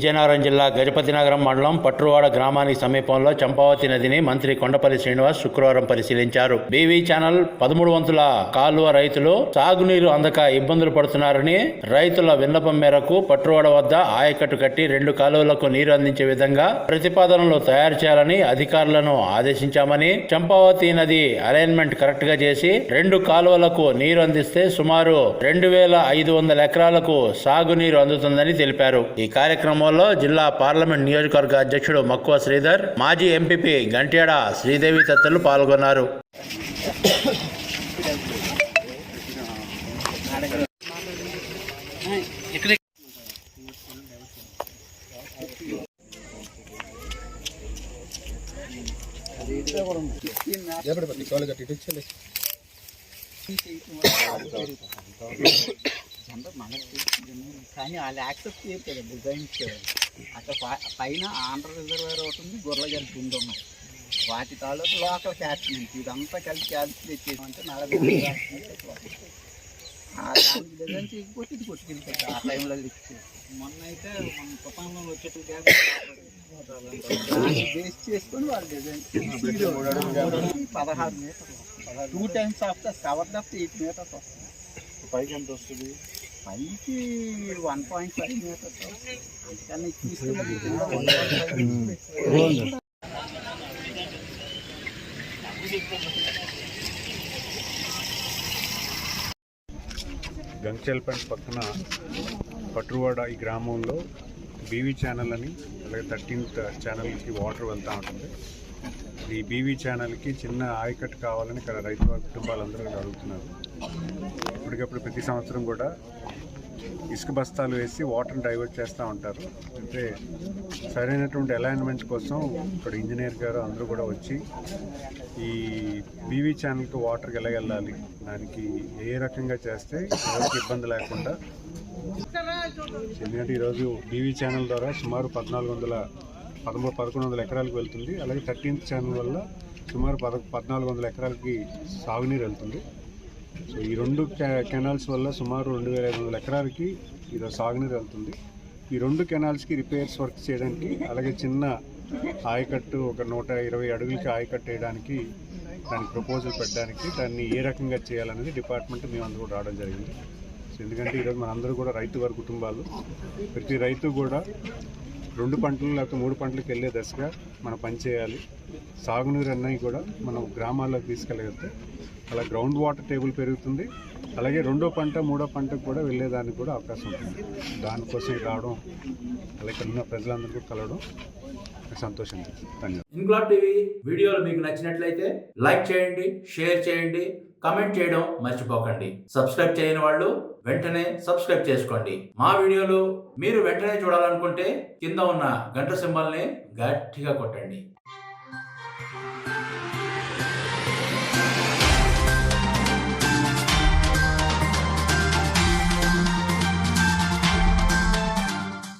విజయనగరం జిల్లా గజపతినగరం మండలం పట్రువాడ గ్రామానికి సమీపంలో చంపావతి నదిని మంత్రి కొండపల్లి శ్రీనివాస్ శుక్రవారం పరిశీలించారు. బీవీ ఛానల్ పదమూడు వంతుల కాలువ రైతులు సాగునీరు అందక ఇబ్బందులు పడుతున్నారని రైతుల విన్నపం మేరకు పట్రువాడ వద్ద ఆయకట్టు కట్టి రెండు కాలువలకు నీరు అందించే విధంగా ప్రతిపాదనలు తయారు చేయాలని అధికారులను ఆదేశించామని చంపావతి నది అలైన్మెంట్ కరెక్ట్గా చేసి రెండు కాలువలకు నీరు అందిస్తే సుమారు రెండు వేల ఐదు వందల ఎకరాలకు సాగునీరు అందుతుందని తెలిపారు. ఈ కార్యక్రమంలో జిల్లా పార్లమెంట్ నియోజకవర్గ అధ్యక్షుడు మక్కువ శ్రీధర్ మాజీ ఎంపీపీ గంట్యాడ శ్రీదేవి తత్తలు పాల్గొన్నారు. జనరల్ మనకి. కానీ వాళ్ళు యాక్సెప్ట్ చేయరు కదా డిజైన్స్ అక్కడ పైన ఆంధ్ర రిజర్వేర్ ఒకటి ఉంది గుర్రగారి గుండు ఉన్నాయి వాటి తాలూకు లోకల్ క్యాచ్మెంట్ ఇదంతా కలిసి క్యాల్కులేట్ చేసామంటే నలభై దానికి డిజైన్ చేయకపోతే ఇది కొట్టుకెళ్ళిపోతుంది ఆ టైంలో లిఫ్ట్ మొన్న అయితే మన తుఫాన్లో వచ్చేట్టు బేస్ చేసుకొని వాళ్ళు డిజైన్ పదహారు మీటర్లు. Two times of the cover of eight meters వస్తుంది. పైకి ఎంత వస్తుంది? పైకి వన్ పాయింట్ ఫైవ్ మీటర్స్. అందుకని పక్కన పట్రువాడ ఈ గ్రామంలో బీవీ ఛానల్ అని అలాగే థర్టీన్త్ ఛానల్కి వాటర్ వెళ్తూ ఉంటుంది. ఈ బీవీ ఛానల్కి చిన్న ఆయకట్టు కావాలని ఇక్కడ రైతు కుటుంబాలందరూ అడుగుతున్నారు. ఇప్పటికప్పుడు ప్రతి సంవత్సరం కూడా ఇసుక బస్తాలు వేసి వాటర్ని డైవర్ట్ చేస్తూ ఉంటారు. అంటే సరైనటువంటి అలైన్మెంట్ కోసం ఇక్కడ ఇంజనీర్ గారు అందరూ కూడా వచ్చి ఈ బీవీ ఛానల్కి వాటర్కి ఎలా వెళ్ళాలి దానికి ఏ రకంగా చేస్తే ఎవరికి ఇబ్బంది లేకుండా ఎందుకంటే ఈరోజు బీవీ ఛానల్ ద్వారా సుమారు పద్నాలుగు వందల పదమూడు పదకొండు వందల ఎకరాలకు వెళ్తుంది. అలాగే థర్టీన్త్ ఛానల్ వల్ల సుమారు పద పద్నాలుగు వందల ఎకరాలకి సాగునీరు వెళ్తుంది. సో ఈ రెండు కె- కెనాల్స్ వల్ల సుమారు రెండు వేల ఐదు వందల ఎకరాలకి ఇది సాగునీరు వెళ్తుంది. ఈ రెండు కెనాల్స్కి రిపేర్స్ వర్క్ చేయడానికి అలాగే చిన్న ఆయకట్టు ఒక నూట ఇరవై అడుగులకి ఆయకట్టు వేయడానికి దానికి ప్రపోజల్ పెట్టడానికి దాన్ని ఏ రకంగా చేయాలనేది డిపార్ట్మెంట్ మేము అందరూ కూడా రావడం జరిగింది. సో ఎందుకంటే ఈరోజు మనందరూ కూడా రైతు వారి కుటుంబాలు. ప్రతి రైతు కూడా రెండు పంటలు లేకపోతే మూడు పంటలకు వెళ్ళే దశగా మనం పని చేయాలి సాగునీరు అన్నవి కూడా మనం గ్రామాల్లోకి తీసుకెళ్ళగలిగితే అలా గ్రౌండ్ వాటర్ టేబుల్ పెరుగుతుంది. అలాగే రెండో పంట మూడో పంటకు కూడా వెళ్ళేదానికి కూడా అవకాశం ఉంటుంది. దానికోసం రావడం అలాగే ఉన్న ప్రజలందరికీ కలవడం సంతోషం సంతోషంగా ఉంది. ధన్యవాదాలు. ఇంక్లాబ్ టీవీ వీడియోలు మీకు నచ్చినట్లయితే లైక్ చేయండి షేర్ చేయండి కమెంట్ చేయడం మర్చిపోకండి. సబ్స్క్రైబ్ చేయని వాళ్ళు వెంటనే సబ్స్క్రైబ్ చేసుకోండి. మా వీడియోలు మీరు వెంటనే చూడాలనుకుంటే కింద ఉన్న గంట సింబల్ని గట్టిగా కొట్టండి.